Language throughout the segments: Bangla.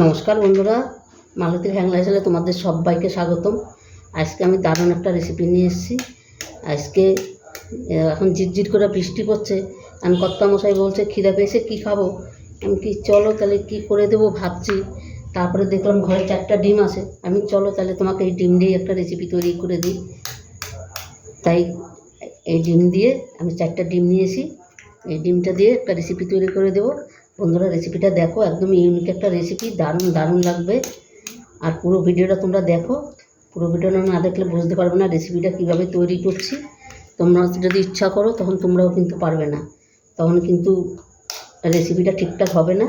নমস্কার বন্ধুরা মালতীর হ্যাংলা হিসেবে তোমাদের সবাইকে স্বাগতম। আজকে আমি দারুণ একটা রেসিপি নিয়ে এসেছি। আজকে এখন ঝিরঝির করে বৃষ্টি পড়ছে। আমি কর্তামশাই বলছে, খিদে পেয়েছে, কী খাব? আমি কি, চলো তাহলে কি করে দেবো? ভাবছি। তারপরে দেখলাম ঘরে চারটা ডিম আছে। আমি, চলো তাহলে তোমাকে এই ডিম দিয়ে একটা রেসিপি তৈরি করে দিই। তাই এই ডিম দিয়ে আমি চারটা ডিম নিয়েছি এই ডিমটা দিয়ে একটা রেসিপি তৈরি করে দেবো। বন্ধুরা রেসিপিটা দেখো, একদম ইউনিক একটা রেসিপি দারুণ দারুণ লাগবে। আর পুরো ভিডিওটা তোমরা দেখো। পুরো ভিডিওটা না দেখলে বুঝতে পারবে না রেসিপিটা কীভাবে তৈরি করছি। তোমরা যদি ইচ্ছা করো, তখন তোমরাও কিন্তু পারবে না। তখন কিন্তু রেসিপিটা ঠিকঠাক হবে না।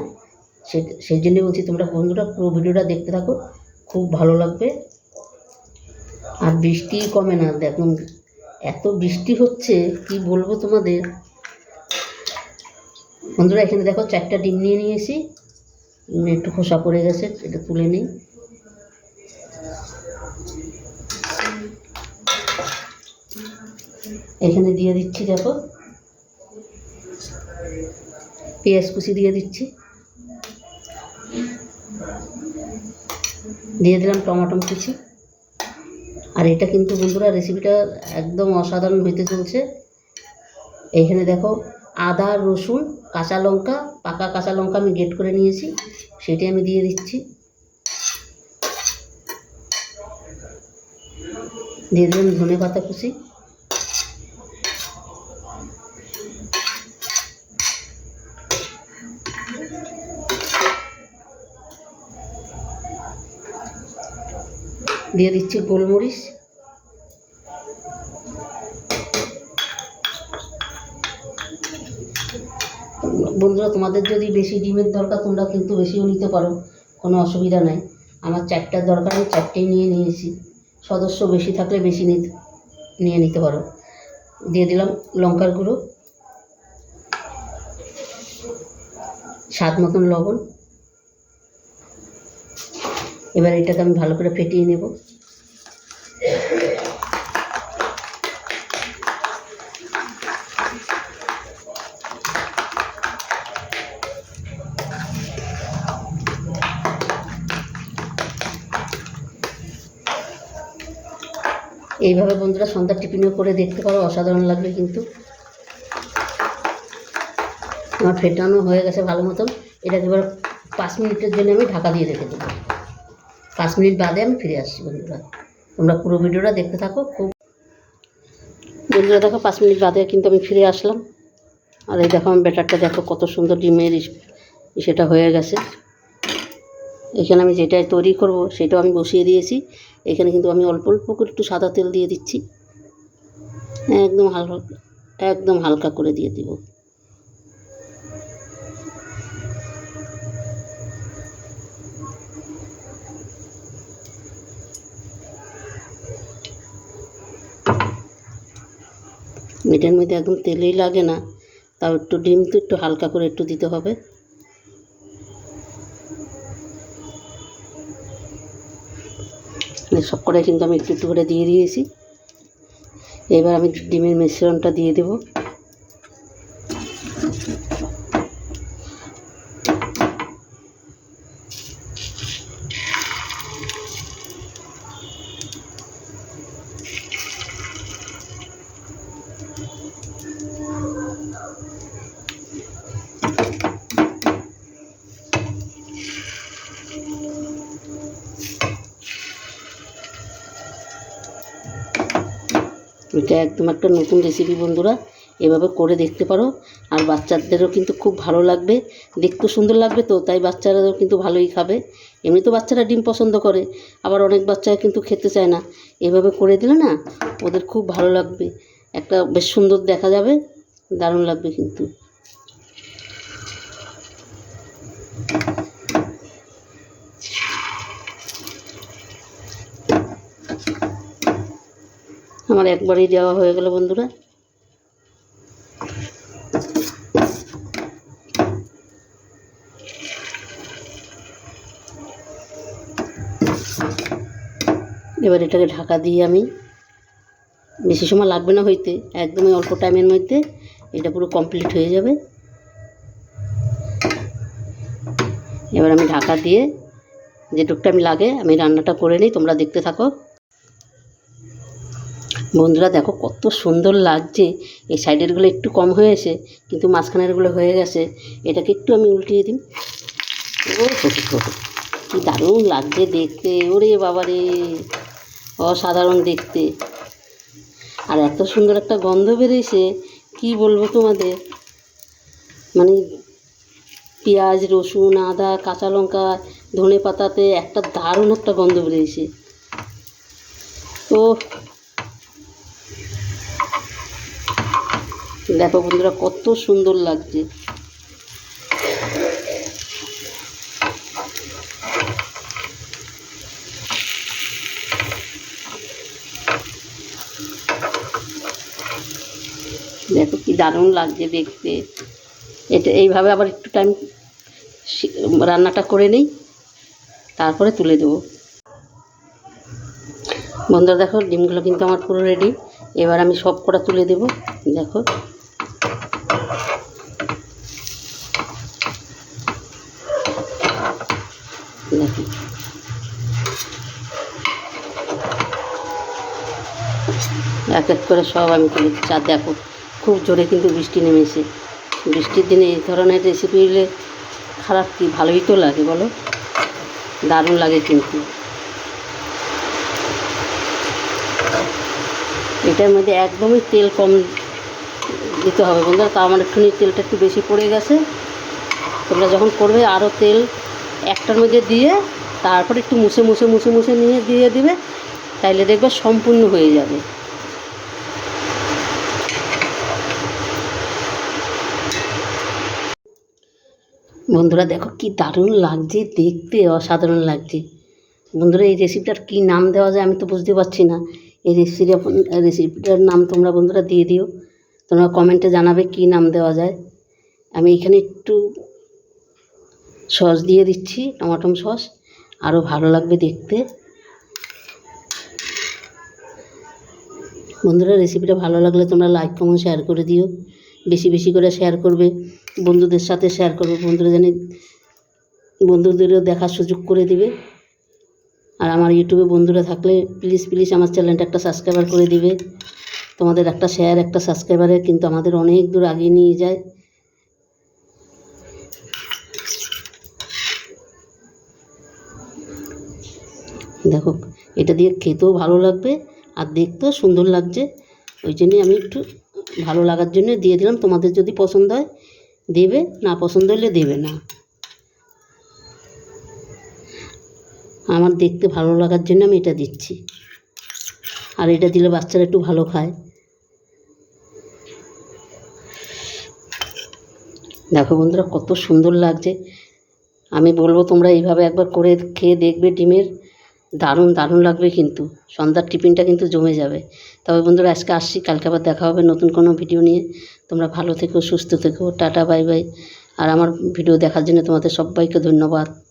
সেই জন্য বলছি তোমরা বন্ধুরা, পুরো ভিডিওটা দেখতে থাকো। খুব ভালো লাগবে। আর বৃষ্টি কমে না। দেখুন, এত বৃষ্টি হচ্ছে, কি বলব তোমাদের? বন্ধুরা, এখানে দেখো চারটা ডিম নিয়ে নিয়েছি। একটু খোসা পড়ে গেছে, এটা তুলে নিই। এখানে দিয়ে দিচ্ছি, দেখো। পেঁয়াজ কুচি দিয়ে দিচ্ছি। দিয়ে দিলাম টমাটো কুচি। আর এটা কিন্তু বন্ধুরা রেসিপিটা একদম অসাধারণ হইতে চলছে। এইখানে দেখো আদা, রসুন, কাঁচা লঙ্কা, পাকা কাঁচা লঙ্কা আমি গেট করে নিয়েছি সেটি আমি দিয়ে দিচ্ছি। দিয়ে দিলাম ধনে পাতা কুচি। দিয়ে দিচ্ছি গোলমরিচ। বন্ধুরা, তোমাদের যদি বেশি ডিমের দরকার, তোমরা কিন্তু বেশিও নিতে পারো। কোনো অসুবিধা নাই। আমার চারটার দরকার, আমি চারটেই নিয়ে নিয়েছি। সদস্য বেশি থাকলে বেশি নিয়ে নিতে পারো। দিয়ে দিলাম লঙ্কার গুঁড়ো, স্বাদ মতন লবণ। এবার এটাকে আমি ভালো করে ফেটিয়ে নেব। এইভাবে বন্ধুরা সন্ধ্যার টিফিনও করে দেখতে পারো, অসাধারণ লাগবে কিন্তু। আমার ফেটানো হয়ে গেছে ভালো মতন। এটাকে এবার পাঁচ মিনিটের জন্য আমি ঢাকা দিয়ে রেখে দেবো। পাঁচ মিনিট বাদে আমি ফিরে আসছি বন্ধুরা। তোমরা পুরো ভিডিওটা দেখতে থাকো, খুব বন্ধুরা দেখো, পাঁচ মিনিট বাদে কিন্তু আমি ফিরে আসলাম। আর এই দেখো, আমার ব্যাটারটা দেখো, কত সুন্দর ডিমের সেটা হয়ে গেছে। এখানে আমি যেটাই তৈরি করব, সেটাও আমি বসিয়ে দিয়েছি। এখানে কিন্তু আমি অল্প অল্প করে একটু সাদা তেল দিয়ে দিচ্ছি। একদম হালকা একদম হালকা করে দিয়ে দিব। এটার মধ্যে একদম তেলেই লাগে না, তাও একটু ডিম তো একটু হালকা করে একটু দিতে হবে। সব কটাই কিন্তু আমি একটু একটু করে দিয়ে দিয়েছি। এবার আমি ডিমের মিশ্রণটা দিয়ে দেব। এটা একদম একটা নতুন রেসিপি বন্ধুরা। এভাবে করে দেখতে পারো। আর বাচ্চাদেরও কিন্তু খুব ভালো লাগবে। দেখতে সুন্দর লাগবে তো, তাই বাচ্চারাও কিন্তু ভালোই খাবে। এমনি তো বাচ্চারা ডিম পছন্দ করে, আবার অনেক বাচ্চারা কিন্তু খেতে চায় না। এভাবে করে দিলে না, ওদের খুব ভালো লাগবে। একটা বেশ সুন্দর দেখা যাবে, দারুণ লাগবে কিন্তু। আমার একবারই দেওয়া হয়ে গেল বন্ধুরা। এবার এটাকে ঢাকা দিয়ে আমি বেশি সময় লাগবে না হইতে, একদমই অল্প টাইমের মধ্যে এটা পুরো কমপ্লিট হয়ে যাবে। এবার আমি ঢাকা দিয়ে যেটুকটা আমি লাগে আমি রান্নাটা করে নিই, তোমরা দেখতে থাকো। বন্ধুরা দেখো কত সুন্দর লাগছে। এই সাইডেরগুলো একটু কম হয়েছে, কিন্তু মাঝখানেরগুলো হয়ে গেছে। এটাকে একটু আমি উল্টিয়ে দিই। ও কি দারুণ লাগছে দেখতে। ওরে বাবা রে অসাধারণ দেখতে। আর এত সুন্দর একটা গন্ধ বেরিয়েছে, কি বলব তোমাদের? মানে পেঁয়াজ, রসুন, আদা, কাঁচা লঙ্কা ধনে পাতাতে একটা দারুণ একটা গন্ধ বেরিয়েছে। তো দেখো বন্ধুরা, কত সুন্দর লাগছে। দেখো কি দারুণ লাগছে দেখতে। এটা এইভাবে আবার একটু টাইম রান্নাটা করে নিই, তারপরে তুলে দেবো। বন্ধুরা দেখো, ডিমগুলো কিন্তু আমার পুরো রেডি এবার আমি সব কটা তুলে দেবো। দেখো দেখো। এক করে সব আমি তুলে দিচ্ছি আর দেখো। খুব জোরে কিন্তু বৃষ্টি নেমেছে। বৃষ্টির দিনে এই ধরনের রেসিপি হলে খারাপ কি? ভালোই তো লাগে, বলো? দারুণ লাগে কিন্তু। এটার মধ্যে একদমই তেল কম দিতে হবে বন্ধুরা। তা আমার একটুখানি তেলটা একটু বেশি পড়ে গেছে। তোমরা যখন করবে আরও তেল একটার মধ্যে দিয়ে তারপর একটু মুছে মুছে মুছে মুছে নিয়ে দিয়ে দিবে। তাইলে দেখবে সম্পূর্ণ হয়ে যাবে। বন্ধুরা দেখো কি দারুণ লাগছে, দেখতে অসাধারণ লাগছে। বন্ধুরা, এই রেসিপিটার কী নাম দেওয়া যায় আমি তো বুঝতে পারছি না। এই রেসিপিটা রেসিপিটার নাম তোমরা বন্ধুরা দিয়ে দিও। তোমরা কমেন্টে জানাবে কী নাম দেওয়া যায়। আমি এখানে একটু সস দিয়ে দিচ্ছি টমাটম সস আরও ভালো লাগবে দেখতে। বন্ধুরা রেসিপিটা ভালো লাগলে তোমরা লাইক কমেন্ট শেয়ার করে দিও। বেশি বেশি করে শেয়ার করবে। বন্ধুদের সাথে শেয়ার করবে। বন্ধুরা জানি বন্ধুদেরও দেখার সুযোগ করে দিবে। আর আমার ইউটিউবে বন্ধুরা থাকলে প্লিজ প্লিজ আমার চ্যানেলটা একটা সাবস্ক্রাইবার করে দিবে। তোমাদের একটা শেয়ার একটা সাবস্ক্রাইবারে কিন্তু আমাদের অনেক দূর এগিয়ে নিয়ে যায়। দেখো, এটা দিয়ে খেতেও ভালো লাগবে আর দেখতেও সুন্দর লাগছে। ওই জন্যই আমি একটু ভালো লাগার জন্য দিয়ে দিলাম। তোমাদের যদি পছন্দ হয় দেবে? না, পছন্দ হলে দেবে না। আমার দেখতে ভালো লাগার জন্য আমি এটা দিচ্ছি। আর এটা দিলে বাচ্চারা একটু ভালো খায়। দেখো বন্ধুরা, কত সুন্দর লাগছে। আমি বলব তোমরা এইভাবে একবার করে খেয়ে দেখবে ডিমের। দারুণ দারুণ লাগবে কিন্তু। সন্ধ্যার টিফিনটা কিন্তু জমে যাবে। তবে বন্ধুরা, আজকে আসছি। কালকে আবার দেখা হবে নতুন কোনো ভিডিও নিয়ে। তোমরা ভালো থেকো, সুস্থ থেকো। Tata, bye bye. আর আমার ভিডিও দেখার জন্য তোমাদের সবাইকে ধন্যবাদ।